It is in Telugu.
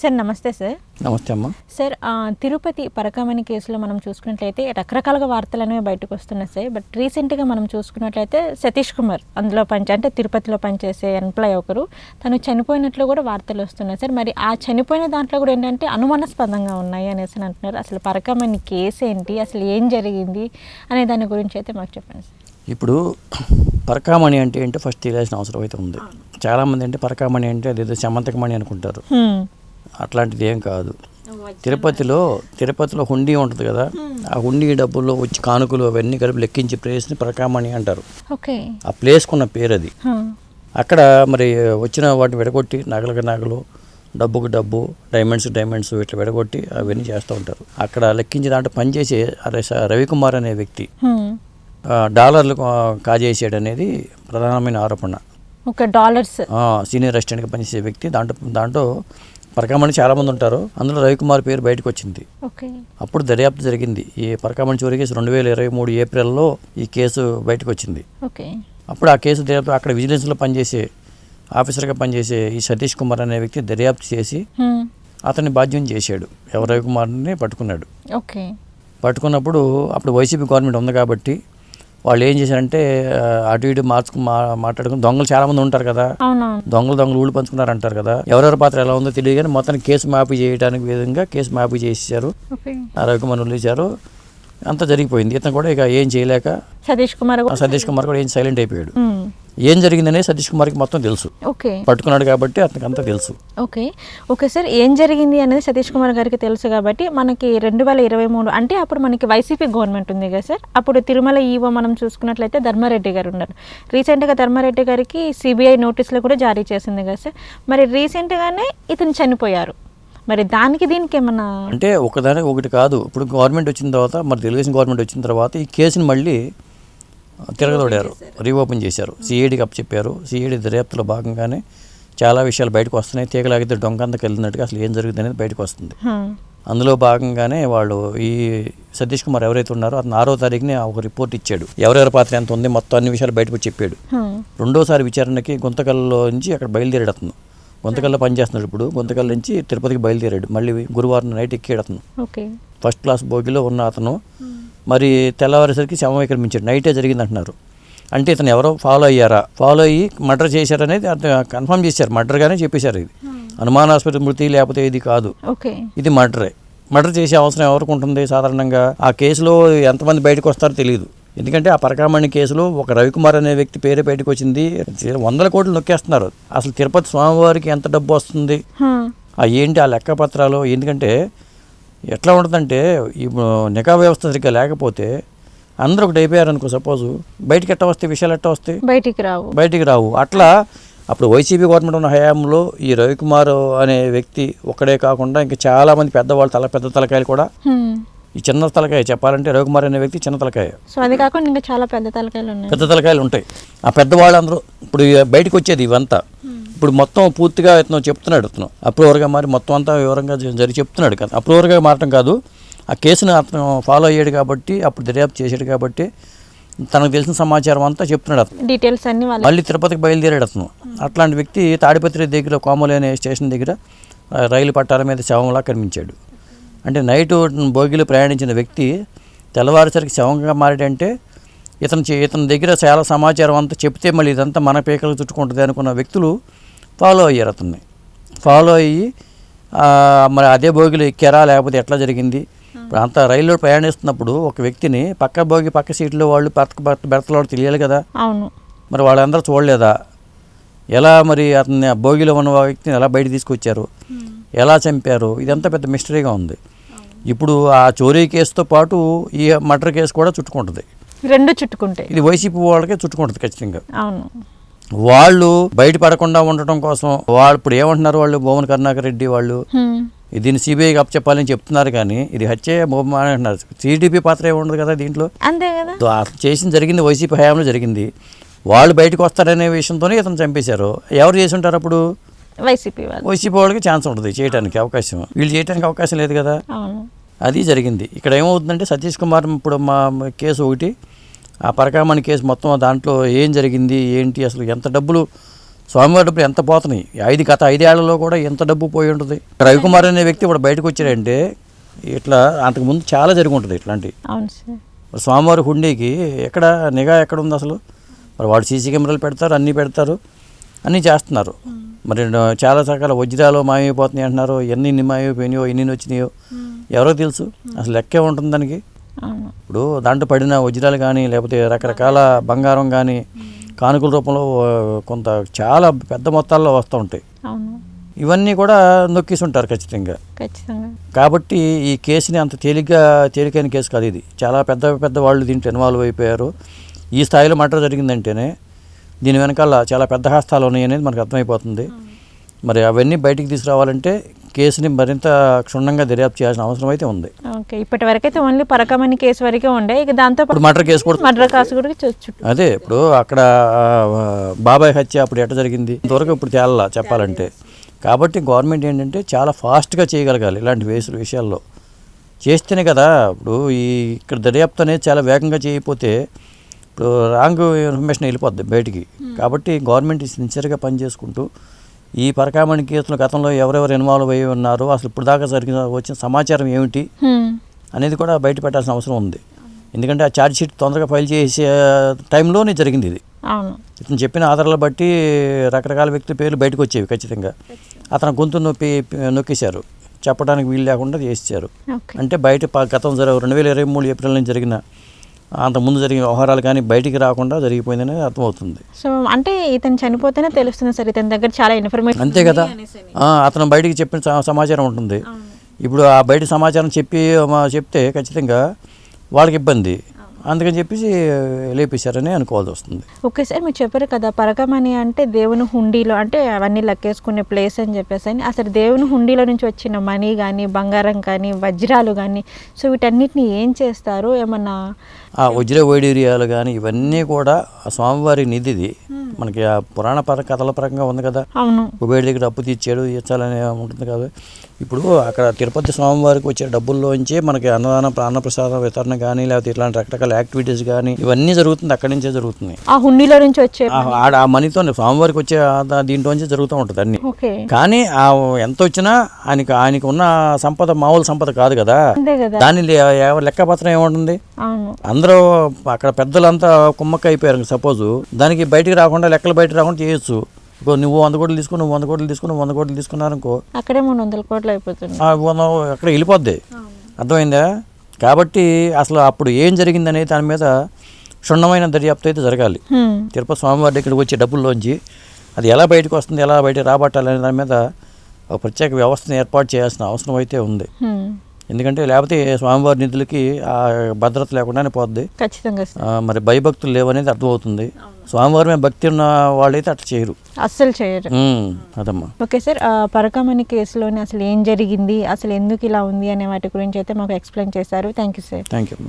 సార్ నమస్తే సార్. నమస్తే అమ్మ. సార్ తిరుపతి పరకామణి కేసులో మనం చూసుకున్నట్లయితే రకరకాలుగా వార్తలు అనేవి బయటకు వస్తున్నాయి సార్. బట్ రీసెంట్గా మనం చూసుకున్నట్లయితే సతీష్ కుమార్ అందులో పనిచే అంటే తిరుపతిలో పనిచేసే ఎంప్లాయ్ ఒకరు తను చనిపోయినట్లు కూడా వార్తలు వస్తున్నాయి సార్. మరి ఆ చనిపోయిన దాంట్లో కూడా ఏంటంటే అనుమానాస్పదంగా ఉన్నాయి అనేసి అని అంటున్నారు. అసలు పరకామణి కేసు ఏంటి? అసలు ఏం జరిగింది? అనే దాని గురించి అయితే మాకు చెప్పండి సార్. ఇప్పుడు పరకామణి అంటే ఏంటో ఫస్ట్ తెలియాల్సిన అవసరం అయితే ఉంది చాలామంది అంటే పరకామణి అంటే అదేదో సమంతకమణి అనుకుంటారు. అట్లాంటిది ఏం కాదు తిరుపతిలో తిరుపతిలో హుండీ ఉంటుంది కదా ఆ హుండీ డబ్బుల్లో వచ్చి కానుకలు అవన్నీ కలిపి లెక్కించే ప్లేస్ని పరకామణి అంటారు. ఆ ప్లేస్కున్న పేరు అది. అక్కడ మరి వచ్చిన వాటిని విడగొట్టి నగలకు నగలు డబ్బుకు డబ్బు డైమండ్స్ డైమండ్స్ ఇట్లా విడగొట్టి అవన్నీ చేస్తూ ఉంటారు. అక్కడ లెక్కించి దాంట్లో పనిచేసే రవికుమార్ అనే వ్యక్తి డాలర్లు కాజేసాడు అనేది ప్రధానమైన ఆరోపణ. ఒక డాలర్స్. సీనియర్ అసిస్టెంట్గా పనిచేసే వ్యక్తి దాంట్లో దాంట్లో పరకామణి చాలామంది ఉంటారు. అందులో రవికుమార్ పేరు బయటకు వచ్చింది. అప్పుడు దర్యాప్తు జరిగింది. ఈ పరకామణి చోరీ కేసు రెండు వేల ఇరవై మూడు ఏప్రిల్లో ఈ కేసు బయటకు వచ్చింది. అప్పుడు ఆ కేసు దర్యాప్తు అక్కడ విజిలెన్స్లో పనిచేసే ఆఫీసర్గా పనిచేసే ఈ సతీష్ కుమార్ అనే వ్యక్తి దర్యాప్తు చేసి. అతన్ని బాధ్యం చేశాడు. ఎవరు రవికుమార్ని పట్టుకున్నాడు. ఓకే. పట్టుకున్నప్పుడు అప్పుడు వైసీపీ గవర్నమెంట్ ఉంది కాబట్టి వాళ్ళు ఏం చేశారంటే అటు ఇటు మార్చుకు మాట్లాడుకుని దొంగలు చాలామంది ఉంటారు కదా. దొంగలు దొంగలు ఊళ్ళు పంచుకున్నారు అంటారు కదా. ఎవరెవరి పాత్ర ఎలా ఉందో తెలియదు కానీ మొత్తానికి కేసు మాఫీ చేయడానికి విధంగా కేసు మాఫీ చేసేసారు రవికుమార్ వదిలేశారు అంతా జరిగిపోయింది. ఇతను కూడా ఇక ఏం చేయలేక సతీష్ కుమార్ సతీష్ కుమార్ కూడా ఏం సైలెంట్ అయిపోయాడు. ఏం జరిగిందనే సతీష్ కుమార్కి మొత్తం తెలుసు. ఓకే. పట్టుకున్నాడు కాబట్టి అతనికి అంతా తెలుసు. ఓకే. ఓకే సార్ ఏం జరిగింది అనేది సతీష్ కుమార్ గారికి తెలుసు కాబట్టి మనకి రెండు వేల ఇరవై మూడు అంటే అప్పుడు మనకి వైసీపీ గవర్నమెంట్ ఉంది కదా సార్. అప్పుడు తిరుమల ఈవో మనం చూసుకున్నట్లయితే ధర్మారెడ్డి గారు ఉన్నారు. రీసెంట్గా ధర్మారెడ్డి గారికి సిబిఐ నోటీసులు కూడా జారీ చేసింది కదా సార్. మరి రీసెంట్గానే ఇతను చనిపోయారు. మరి దానికి దీనికి ఏమన్నా అంటే ఒకదానికి ఒకటి కాదు. ఇప్పుడు గవర్నమెంట్ వచ్చిన తర్వాత మరి తెలుగుదేశం గవర్నమెంట్ వచ్చిన తర్వాత ఈ కేసుని మళ్ళీ తిరగదోడారు రీఓపెన్ చేశారు. సిఐడికి అప్పచెప్పారు. సిఐడి దర్యాప్తులో భాగంగానే చాలా విషయాలు బయటకు వస్తున్నాయి. తీగలాగితే డొంకంతకు వెళ్ళినట్టుగా అసలు ఏం జరుగుతుంది అనేది బయటకు వస్తుంది. హా, అందులో భాగంగానే వాళ్ళు ఈ సతీష్ కుమార్ ఎవరైతే ఉన్నారో అతను ఆరో తారీఖుని ఒక రిపోర్ట్ ఇచ్చాడు. ఎవరెవరి పాత్ర ఎంత ఉంది మొత్తం అన్ని విషయాలు బయటకు చెప్పాడు. హా, రెండోసారి విచారణకి గుంతకల్లో నుంచి అక్కడ బయలుదేరాడు అతను. గుంతకల్లో పనిచేస్తున్నాడు ఇప్పుడు. గుంతకల్ నుంచి తిరుపతికి బయలుదేరాడు. మళ్ళీ గురువారం నైట్ ఎక్కాడు అతను. ఓకే. ఫస్ట్ క్లాస్ బోగిలో ఉన్న అతను. మరి తెల్లవారేసరికి శవం విక్రమించాడు. నైటే జరిగింది అంటున్నారు అంటే ఇతను ఎవరో ఫాలో అయ్యారా? ఫాలో అయ్యి మర్డర్ చేశారనేది కన్ఫర్మ్ చేశారు. మర్డర్గానే చెప్పేశారు ఇది. అనుమానాస్పద మృతి లేకపోతే ఇది కాదు. ఓకే. ఇది మర్డరే. మర్డర్ చేసే అవసరం ఎవరికి ఉంటుంది సాధారణంగా? ఆ కేసులో ఎంతమంది బయటకు వస్తారో తెలియదు. ఎందుకంటే ఆ పరకామణి కేసులో ఒక రవికుమార్ అనే వ్యక్తి పేరే బయటకు వచ్చింది. వందల కోట్లు నొక్కేస్తున్నారు. అసలు తిరుపతి స్వామివారికి ఎంత డబ్బు వస్తుంది? ఆ ఏంటి ఆ లెక్క పత్రాలు ఎందుకంటే ఎట్లా ఉంటుందంటే ఇప్పుడు నిఘా వ్యవస్థ సరిగ్గా లేకపోతే అందరూ ఒకటి అయిపోయారు అనుకో సపోజ్ బయటికి ఎట్ట వస్తాయి? విషయాలు ఎట్ట వస్తాయి? బయటికి రావు. బయటికి రావు. అట్లా అప్పుడు వైసీపీ గవర్నమెంట్ ఉన్న హయాంలో ఈ రవికుమార్ అనే వ్యక్తి ఒక్కడే కాకుండా ఇంకా చాలామంది పెద్దవాళ్ళు తల పెద్ద తలకాయలు కూడా. ఈ చిన్న తలకాయ చెప్పాలంటే రవికుమార్ అనే వ్యక్తి చిన్న తలకాయ. సో అది కాకుండా ఇంకా చాలా పెద్ద తలకాయలు ఉన్నాయి. పెద్ద తలకాయలు ఉంటాయి. ఆ పెద్దవాళ్ళందరూ ఇప్పుడు బయటకు వచ్చేది ఇవంతా. ఇప్పుడు మొత్తం పూర్తిగా ఇతను చెప్తున్నాడు ఇతను. అప్రూవర్గా మరి మొత్తం అంతా వివరంగా జరిగి చెప్తున్నాడు కదా. అప్రూవర్గా మారటం కాదు. ఆ కేసును అతను ఫాలో అయ్యాడు కాబట్టి అప్పుడు దర్యాప్తు చేశాడు కాబట్టి తనకు తెలిసిన సమాచారం అంతా చెప్తున్నాడు అతను. డీటెయిల్స్ అన్ని మళ్ళీ తిరుపతికి బయలుదేరాడు అతను. అట్లాంటి వ్యక్తి తాడిపత్రి దగ్గర కోమలి అనే స్టేషన్ దగ్గర రైలు పట్టాల మీద శవంలా కనిపించాడు. అంటే నైట్ భోగిలో ప్రయాణించిన వ్యక్తి తెల్లవారుసరికి శవంగా మారాడంటే ఇతను ఇతని దగ్గర చాలా సమాచారం అంతా చెప్తే మళ్ళీ ఇదంతా మన పీకలు చుట్టుకుంటుంది అనుకున్న వ్యక్తులు ఫాలో అయ్యారు అతన్ని. ఫాలో అయ్యి మరి అదే భోగిలో ఎక్కారా లేకపోతే ఎట్లా జరిగింది? ఇప్పుడు అంత రైల్లో ప్రయాణిస్తున్నప్పుడు ఒక వ్యక్తిని పక్క భోగి పక్క సీట్లో వాళ్ళు పక్క బెర్తలో తెలియాలి కదా? అవును. మరి వాళ్ళందరూ చూడలేదా? ఎలా మరి అతన్ని ఆ భోగిలో ఉన్న వ్యక్తిని ఎలా బయట తీసుకొచ్చారు? ఎలా చంపారు? ఇదంతా పెద్ద మిస్టరీగా ఉంది. ఇప్పుడు ఆ చోరీ కేసుతో పాటు ఈ మర్డర్ కేసు కూడా చుట్టుకుంటుంది. రెండు చుట్టుకుంటాయి ఇది వైసీపీ వాళ్ళకే చుట్టుకుంటుంది ఖచ్చితంగా. అవును. వాళ్ళు బయట పడకుండా ఉండటం కోసం వాళ్ళు ఇప్పుడు ఏమంటున్నారు వాళ్ళు? భువన్ కరుణాకర్ రెడ్డి వాళ్ళు. దీన్ని సిబిఐకి అప్పచెప్పాలని చెప్తున్నారు కానీ ఇది హత్య బొమ్మ అని అంటున్నారు. టీడీపీ పాత్ర ఏమి ఉండదు కదా దీంట్లో? అంతే కదా. అసలు చేసింది జరిగింది వైసీపీ హయాంలో జరిగింది. వాళ్ళు బయటకు వస్తారనే విషయంతోనే ఇతను చంపేశారు. ఎవరు చేసి ఉంటారు అప్పుడు? వైసీపీ వాళ్ళు. వైసీపీ వాళ్ళకి ఛాన్స్ ఉంటుంది చేయడానికి అవకాశం. వీళ్ళు చేయడానికి అవకాశం లేదు కదా? అవును. అది జరిగింది. ఇక్కడ ఏమవుతుందంటే సతీష్ కుమార్ ఇప్పుడు మా కేసు ఒకటి ఆ పరకామణి కేసు మొత్తం దాంట్లో ఏం జరిగింది ఏంటి అసలు ఎంత డబ్బులు స్వామివారి డబ్బులు ఎంత పోతున్నాయి? ఐదు గత ఐదేళ్ళలో కూడా ఎంత డబ్బు పోయి ఉంటుంది? రవికుమార్ అనే వ్యక్తి ఇప్పుడు బయటకు వచ్చాడంటే ఇట్లా అంతకుముందు చాలా జరిగి ఉంటుంది ఇట్లాంటి. స్వామివారి హుండీకి ఎక్కడ నిఘా ఎక్కడ ఉంది అసలు? మరి వాడు సీసీ కెమెరాలు పెడతారు అన్నీ పెడతారు. అన్నీ చేస్తున్నారు. మరి చాలా రకాల వజ్రాలు మాయమైపోతున్నాయి అంటున్నారు. ఎన్ని ఇన్ని మాయమైపోయినాయో ఎన్ని వచ్చినాయో ఎవరో తెలుసు. అసలు లెక్కే ఉంటుంది దానికి. ఇప్పుడు దాంట్లో పడిన వజ్రాలు కానీ లేకపోతే రకరకాల బంగారం. కానీ కానుకల రూపంలో కొంత చాలా పెద్ద మొత్తాల్లో వస్తూ ఉంటాయి. ఇవన్నీ కూడా నొక్కేసి ఉంటారు ఖచ్చితంగా. కాబట్టి ఈ కేసుని అంత తేలిగ్గా తేలికైన కేసు కాదు ఇది. చాలా పెద్ద పెద్ద వాళ్ళు దీంట్లో ఇన్వాల్వ్ అయిపోయారు. ఈ స్థాయిలో మర్డర్ జరిగిందంటేనే దీని వెనకాల చాలా పెద్ద హస్తాలు ఉన్నాయి అనేది మనకు అర్థమైపోతుంది. మరి అవన్నీ బయటికి తీసుకురావాలంటే కేసుని మరింత క్షుణ్ణంగా దర్యాప్తు చేయాల్సిన అవసరం అయితే ఉంది. ఓకే ఇప్పటి వరకైతే ఓన్లీ పరకమని కేసు వరకే ఉండే. ఇక దాంతో ఇప్పుడు మర్డర్ కేసు కూడా మర్డర్ కాసు కూడా అదే ఇప్పుడు అక్కడ బాబాయ్ హత్య అప్పుడు ఎట్ట జరిగింది? ఇంతవరకు ఇప్పుడు తేలాల చెప్పాలంటే. కాబట్టి గవర్నమెంట్ ఏంటంటే చాలా ఫాస్ట్గా చేయగలగాలి ఇలాంటి వేసులు విషయాల్లో. చేస్తేనే కదా ఇప్పుడు ఈ ఇక్కడ దర్యాప్తు అనేది చాలా వేగంగా చేయకపోతే ఇప్పుడు రాంగ్ ఇన్ఫర్మేషన్ వెళ్ళిపోద్ది బయటికి. కాబట్టి గవర్నమెంట్ సిన్సియర్గా పనిచేసుకుంటూ ఈ పరకామణి కేసులు గతంలో ఎవరెవరు ఇన్వాల్వ్ అయ్యి ఉన్నారో అసలు ఇప్పుడు దాకా జరిగిన వచ్చిన సమాచారం ఏమిటి హ్మ్. అనేది కూడా బయట పెట్టాల్సిన అవసరం ఉంది. ఎందుకంటే ఆ ఛార్జ్ షీట్ తొందరగా ఫైల్ చేసే టైంలోనే జరిగింది ఇది. ఇతను చెప్పిన ఆధారాలు బట్టి రకరకాల వ్యక్తుల పేర్లు బయటకు వచ్చేవి ఖచ్చితంగా. అతను గొంతు నొప్పి నొక్కేశారు. చెప్పడానికి వీలు లేకుండా చేసేసారు అంటే బయట గతం జరగ రెండు వేల ఇరవై మూడు ఏప్రిల్ నుంచి జరిగిన అంత ముందు జరిగిన వ్యవహారాలు కానీ బయటికి రాకుండా జరిగిపోయిందని అర్థమవుతుంది. సో అంటే ఇతను చనిపోతేనే తెలుస్తుంది సార్ ఇతని దగ్గర చాలా ఇన్ఫర్మేషన్ అంతే కదా. అతను బయటికి చెప్పిన సమాచారం ఉంటుంది. ఇప్పుడు ఆ బయట సమాచారం చెప్పి చెప్తే ఖచ్చితంగా వాళ్ళకి ఇబ్బంది. అందుకని చెప్పేసి లేపేశారని అనుకోవాల్సి వస్తుంది. ఓకే సార్ మీరు చెప్పారు కదా పరకమని అంటే దేవుని హుండీలో అంటే అవన్నీ లెక్కేసుకునే ప్లేస్ అని చెప్పేసి అని అసలు దేవుని హుండీలో నుంచి వచ్చిన మనీ కానీ బంగారం కానీ వజ్రాలు కానీ సో వీటన్నిటిని ఏం చేస్తారు ఏమన్నా ఆ వజ్ర వైడూర్యాలు కానీ ఇవన్నీ కూడా ఆ స్వామివారి నిధిది. మనకి ఆ పురాణ పర కథల పరంగా ఉంది కదా. అవును. కుబేరు దగ్గర అప్పు తీర్చాడు ఇచ్చాలని ఉంటుంది కదా. ఇప్పుడు అక్కడ తిరుపతి స్వామివారికి వచ్చే డబ్బుల్లోంచే మనకి అన్నదాన ప్రాణప్రసాద వితరణ కానీ లేకపోతే ఇట్లాంటి రకరకాల యాక్టివిటీస్ కానీ ఇవన్నీ జరుగుతుంది అక్కడి నుంచే జరుగుతున్నాయి. ఆ హుండీలో నుంచి వచ్చే ఆ- మనీతో స్వామివారికి వచ్చే ఆ దా- దీంట్లోంచే జరుగుతూ ఉంటుంది అన్ని. కానీ ఆ ఎంత వచ్చినా ఆయనకి ఆయనకు ఉన్న సంపద మామూలు సంపద కాదు కదా. దాని లెక్కపత్రం ఏముంటుంది? అందరూ అక్కడ పెద్దలంతా కుమ్మక్క అయిపోయారు సపోజ్. దానికి బయటికి రాకుండా లెక్కలు బయటకు రాకుండా చేయొచ్చు. ఇప్పుడు నువ్వు వంద కోట్లు తీసుకుని నువ్వు వంద కోట్లు తీసుకుని వంద కోట్లు తీసుకున్నారనుకో అక్కడే మూడు వందల కోట్లు అయిపోతుంది. అక్కడ వెళ్ళిపోద్ది. అర్థమైందా? కాబట్టి అసలు అప్పుడు ఏం జరిగిందనేది దాని మీద క్షుణ్ణమైన దర్యాప్తు అయితే జరగాలి. తిరుపతి స్వామివారి దగ్గరికి వచ్చే డబ్బుల్లోంచి అది ఎలా బయటకు వస్తుంది ఎలా బయటకు రాబట్టాలనే దాని మీద ఒక ప్రత్యేక వ్యవస్థను ఏర్పాటు చేయాల్సిన అవసరం అయితే ఉంది. ఎందుకంటే లేకపోతే స్వామివారి నిధులకి ఆ భద్రత లేకుండానే పోద్ది. ఖచ్చితంగా మరి భయభక్తులు లేవనేది అర్థమవుతుంది. స్వామివారి మీద భక్తి ఉన్న వాళ్ళైతే అట్లా చేయరు. అస్సలు చేయరు. అదమ్మా. ఓకే సార్ పరకమణి కేసులోని అసలు ఏం జరిగింది అసలు ఎందుకు ఇలా ఉంది అనే వాటి గురించి అయితే మాకు ఎక్స్ప్లెయిన్ చేశారు. Thank you sir. Thank you